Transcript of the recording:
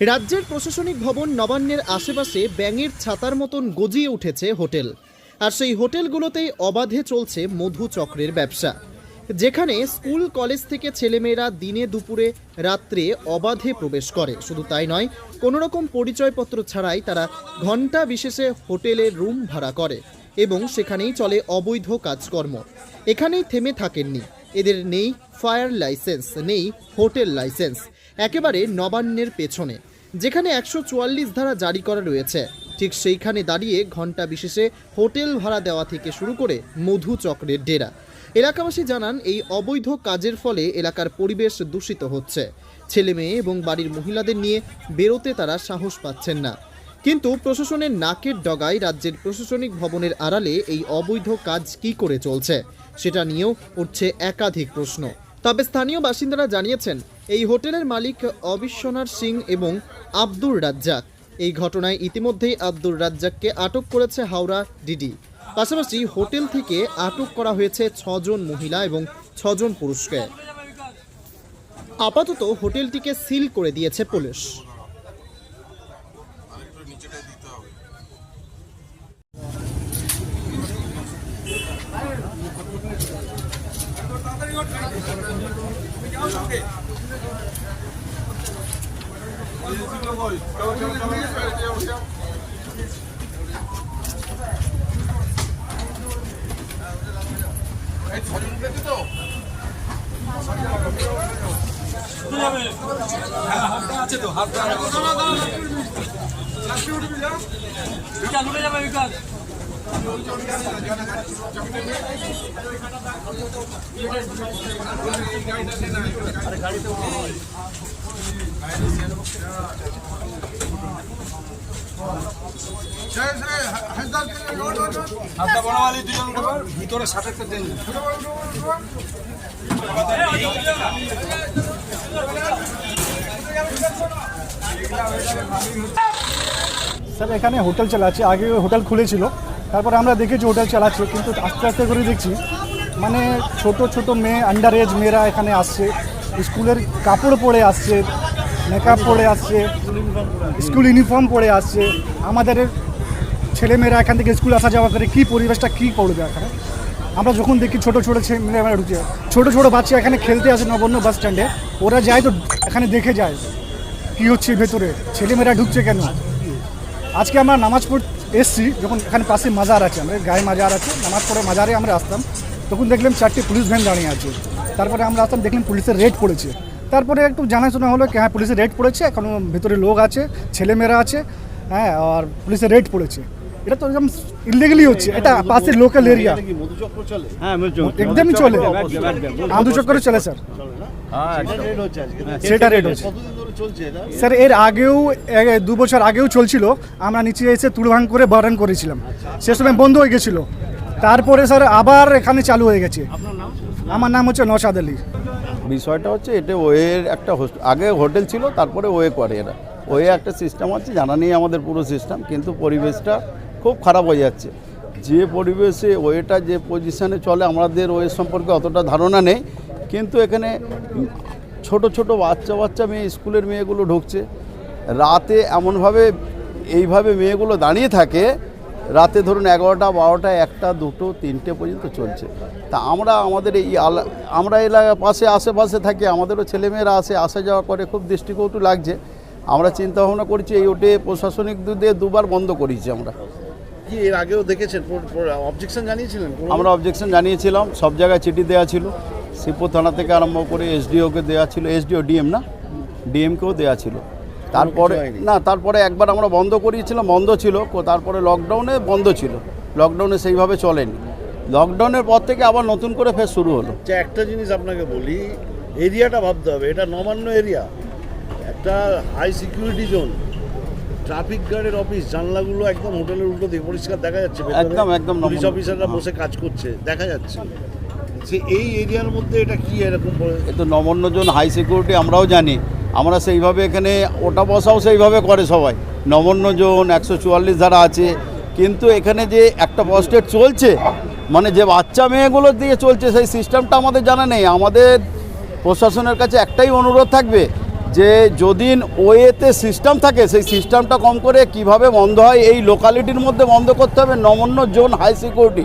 রাজ্যের প্রশাসনিক ভবন নবান্নের আশেপাশে ব্যাঙের ছাতার মতন গজিয়ে উঠেছে হোটেল। আর সেই হোটেলগুলোতেই অবাধে চলছে মধু চক্রের ব্যবসা। যেখানে স্কুল, কলেজ থেকে ছেলেমেয়েরা দিনে দুপুরে, রাত্রে অবাধে প্রবেশ করে। শুধু তাই নয় কোনো রকম পরিচয়পত্র ছাড়াই তারা ঘণ্টা বিশেষে হোটেলে রুম ভাড়া করে এবং সেখানেই চলে অবৈধ কাজকর্ম। এখানেই থেমে থাকেননি। এদের নেই ফায়ার লাইসেন্স, নেই হোটেল লাইসেন্স। একেবারে নবান্নের পেছনে, যেখানে একশো চুয়াল্লিশ ধারা জারি করা রয়েছে। ঠিক সেইখানে দাঁড়িয়ে ঘণ্টা বিশেষে হোটেল ভাড়া দেওয়া থেকে শুরু করে মধু চক্রের ডেরা। এলাকাবাসী জানান, এই অবৈধ কাজের ফলে এলাকার পরিবেশ দূষিত হচ্ছে। ছেলে মেয়ে এবং বাড়ির মহিলাদের নিয়ে বেরোতে তারা সাহস পাচ্ছেন না। কিন্তু প্রশাসনের নাকের ডগায় রাজ্যের প্রশাসনিক ভবনের আড়ালে এই অবৈধ কাজ কি করে চলছে, সেটা নিয়েও উঠছে একাধিক প্রশ্ন। তবে স্থানীয় বাসিন্দারা জানিয়েছেন এই হোটেলের মালিক অবিশ্বনাথ সিং এবং আব্দুর রাজ্জাক। এই ঘটনায় ইতিমধ্যেই আব্দুর রাজ্জাককে আটক করেছে হাওড়া ডিডি। পাশাপাশি হোটেল থেকে আটক করা হয়েছে ছজন মহিলা এবং ছজন পুরুষকে। আপাতত হোটেলটিকে সিল করে দিয়েছে পুলিশ। আছে তো হাত উঠে যাবে বিকাশ হাতটা বড় দুজন উঠে ভিতরে ষাটেরটা দেন। স্যার এখানে হোটেল চালাচ্ছে আগে হোটেল খুলেছিল। তারপরে আমরা দেখেছি হোটেল চালাচ্ছে, কিন্তু আস্তে আস্তে করে দেখছি মানে ছোট ছোট মেয়ে আন্ডার এজ মেয়েরা এখানে আসছে, স্কুলের কাপড় পরে আসছে মেকআপ পরে আসছে স্কুল ইউনিফর্ম পরে আসছে, আমাদের ছেলেমেয়েরা এখান থেকে স্কুল আসা যাওয়া করে কী পরিবেশটা, কী করবে এখানে? আমরা যখন দেখি ছোট ছোট ছেলেমেয়েরা ঢুকছে ছোট ছোট বাচ্চা এখানে খেলতে আসে নগণ্য বাস স্ট্যান্ডে ওরা যায় তো এখানে দেখে যায়, কী হচ্ছে ভেতরে? ছেলেমেয়েরা ঢুকছে কেন? আজকে আমরা নামাজ পড় এসছি যখন এখানে পাশে মাজার আছে আমাদের গায়ে মাজার আছে নামাজ পড়ে মাজারে আমরা আসতাম তখন দেখলাম চারটি পুলিশ ভ্যান দাঁড়িয়ে আছে। তারপরে আমরা আসতাম দেখলাম পুলিশের রেড পড়েছে। তারপরে একটু জানাশোনা হলো কি হ্যাঁ পুলিশের রেড পড়েছে এখনও ভেতরে লোক আছে ছেলেমেয়েরা আছে হ্যাঁ আর পুলিশের রেড পড়েছে। এটা তো একদম ইলিগালি হচ্ছে এটা পাশের লোকাল এরিয়া একদমই চলে। চক্করে চলে স্যার। সেটা রেড হচ্ছে। স্যার এর আগেও দু বছর আগেও চলছিল। আমরা নিচে এসে তুলভাং করে বারণ করেছিলাম। সে সময় বন্ধ হয়ে গেছিল। তারপরে স্যার আবার এখানে চালু হয়ে গেছে। আমার নাম হচ্ছে নসাদ আলী। বিষয়টা হচ্ছে এটা ওয়ের একটা হোস্ট- আগে হোটেল ছিল তারপরে ওয়ে করে এরা। ওয়ে একটা সিস্টেম আছে জানা নেই আমাদের পুরো সিস্টেম কিন্তু পরিবেশটা খুব খারাপ হয়ে যাচ্ছে। যে পরিবেশে ওয়েটা যে পজিশনে চলে আমাদের ওয়ের সম্পর্কে অতটা ধারণা নেই কিন্তু এখানে ছোট ছোট বাচ্চা বাচ্চা মেয়ে স্কুলের মেয়েগুলো ঢুকছে। রাতে এমনভাবে এইভাবে মেয়েগুলো দাঁড়িয়ে থাকে রাতে ধরুন এগারোটা বারোটা একটা দুটো তিনটে পর্যন্ত চলছে। তা আমরা আমাদের এই আলা- আমরা এলাকার পাশে আশেপাশে থাকি আমাদেরও ছেলেমেয়েরা আসে আসা যাওয়া করে খুব দৃষ্টিকটু লাগছে। আমরা চিন্তা ভাবনা করছি এই ওটে প্রশাসনিক দিয়ে দুবার বন্ধ করেছি আমরা। কি এর আগেও দেখেছেন? অবজেকশন জানিয়েছিলেন? আমরা অবজেকশন জানিয়েছিলাম সব জায়গায় চিঠি দেওয়া ছিল। শিবপুর থানা থেকে আরম্ভ করে এসডিওকে দেওয়া ছিল এসডিও ডিএম না? ডিএমকেও দেওয়া ছিল। তারপরে না তারপরে একবার আমরা বন্ধ করিয়েছিলাম বন্ধ ছিল তারপরে লকডাউনে বন্ধ ছিল। লকডাউনে সেইভাবে চলেনি। লকডাউনের পর থেকে আবার নতুন করে ফের শুরু হলো। যে একটা জিনিস আপনাকে বলি এরিয়াটা ভাবতে হবে এটা নবান্ন এরিয়া একটা হাই সিকিউরিটি জোন ট্রাফিক গার্ডের অফিস জানলাগুলো একদম হোটেলের উল্টো দিয়ে পরিষ্কার দেখা যাচ্ছে একদম, একদম পুলিশ অফিসাররা বসে কাজ করছে দেখা যাচ্ছে। সে এই এরিয়ার মধ্যে এটা কি এরকম এ তো নবান্নজন হাই সিকিউরিটি আমরাও জানি। আমরা সেইভাবে এখানে ওটা বসাও সেইভাবে করে সবাই। নবান্নজন একশো চুয়াল্লিশ ধারা আছে, কিন্তু এখানে যে একটা পোস্টেড চলছে মানে যে বাচ্চা মেয়েগুলো দিয়ে চলছে, সেই সিস্টেমটা আমাদের জানা নেই। আমাদের প্রশাসনের কাছে একটাই অনুরোধ থাকবে যে যদি ওয়েতে সিস্টেম থাকে, সেই সিস্টেমটা কম করে কীভাবে বন্ধ হয়, এই লোকালিটির মধ্যে বন্ধ করতে হবে। নমন্য zone high security